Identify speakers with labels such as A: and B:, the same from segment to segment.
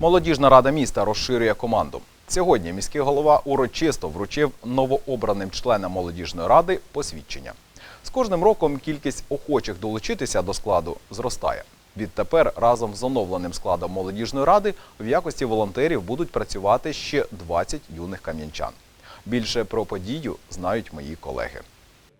A: Молодіжна рада міста розширює команду. Сьогодні міський голова урочисто вручив новообраним членам молодіжної ради посвідчення. З кожним роком кількість охочих долучитися до складу зростає. Відтепер разом з оновленим складом молодіжної ради в якості волонтерів будуть працювати ще 20 юних кам'янчан. Більше про подію знають мої колеги.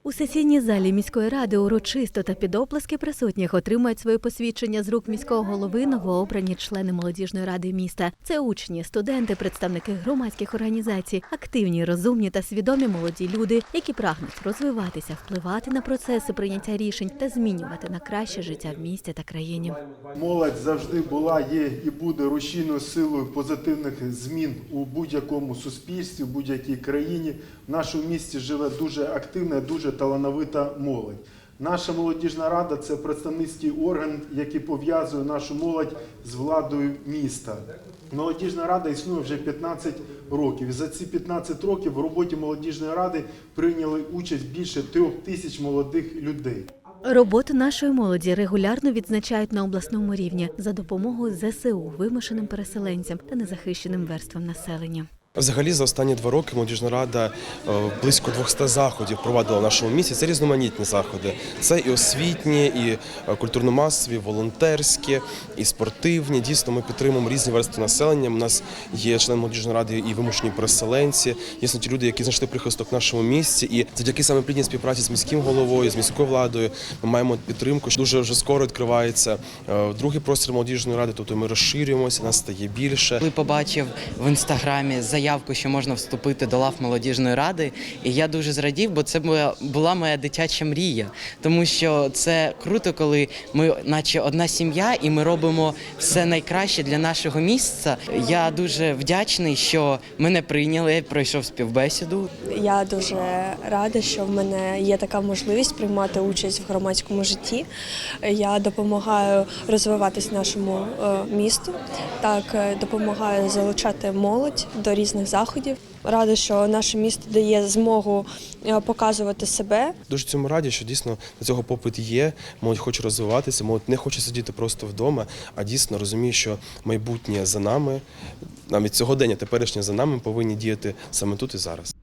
B: У сесійній залі міської ради урочисто та під оплески присутніх отримають своє посвідчення з рук міського голови новообрані члени молодіжної ради міста. Це учні, студенти, представники громадських організацій, активні, розумні та свідомі молоді люди, які прагнуть розвиватися, впливати на процеси прийняття рішень та змінювати на краще життя в місті та країні.
C: Молодь завжди була, є і буде рушійною силою позитивних змін у будь-якому суспільстві, будь-якій країні. В нашому місті живе дуже активна, дуже талановита молодь. Наша молодіжна рада це представницький орган, який пов'язує нашу молодь з владою міста. Молодіжна рада існує вже 15 років. За ці 15 років в роботі молодіжної ради прийняли участь більше трьох тисяч молодих людей.
B: Роботу нашої молоді регулярно відзначають на обласному рівні за допомогою ЗСУ вимушеним переселенцям та незахищеним верствам населення.
D: Взагалі, за останні два роки молодіжна рада е, близько 200 заходів провадила в нашому місті. Це різноманітні заходи. Це і освітні, і е, культурно-масові, волонтерські, і спортивні. Дійсно, ми підтримуємо різні верстви населення. У нас є член молодіжної ради і вимушені переселенці. Дійсно, ті люди, які знайшли прихисток в нашому місті. І завдяки саме плідній співпраці з міським головою, з міською владою, ми маємо підтримку. Дуже вже скоро відкривається е, другий простір молодіжної ради. Тобто ми розширюємося, нас стає більше.
E: Коли побачив в інстаграмі заявку, що можна вступити до лав молодіжної ради, і я дуже зрадів, бо це була- моя дитяча мрія. Тому що це круто, коли ми, наче одна сім'я, і ми робимо все найкраще для нашого місця. Я дуже вдячний, що мене прийняли, я пройшов співбесіду.
F: Я дуже рада, що в мене є така можливість приймати участь в громадському житті. Я допомагаю розвиватись нашому е, місту, так е, допомагаю залучати молодь до різних заходів. Рада, що наше місто дає змогу е, показувати себе
D: Дуже цьому раді, що дійсно на цього попит є. Молодь хоче розвиватися, молодь не хоче сидіти просто вдома, а дійсно розуміє, що майбутнє за нами, навіть сьогодення, теперішнє за нами повинні діяти саме тут і зараз.